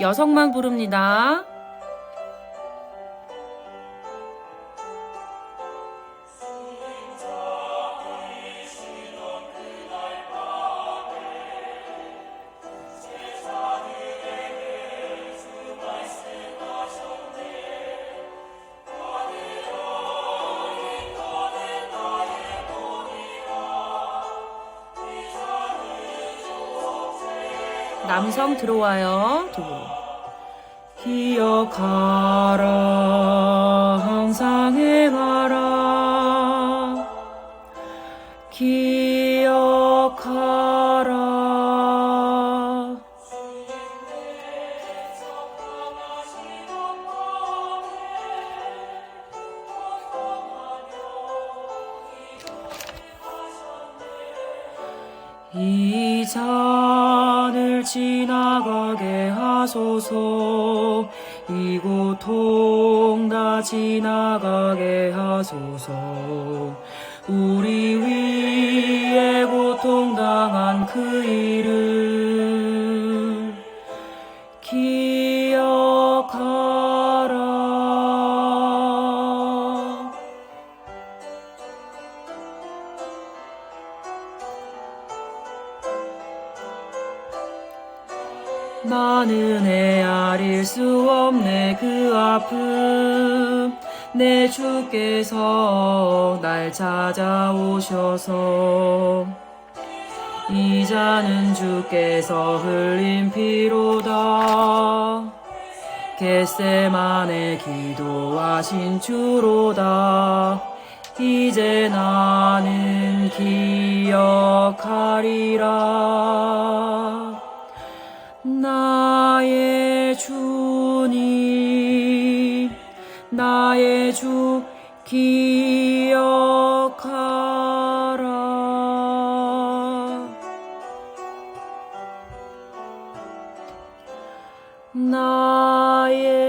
여성만 부릅니다. 남성 들어와요. 두 분. 기억하라 항상 행하라 기억하라 이 잔을 지나가게 하소서. 이 고통 다 지나가게 하소서. 우리 위에 고통당한 그 일을 나는 헤아릴 수 없네 그 아픔. 내 주께서 날 찾아오셔서 이자는 주께서 흘린 피로다. 겟세만에 기도하신 주로다. 이제 나는 기억하리라 나의 주님, 나의 주 기억하라. 나의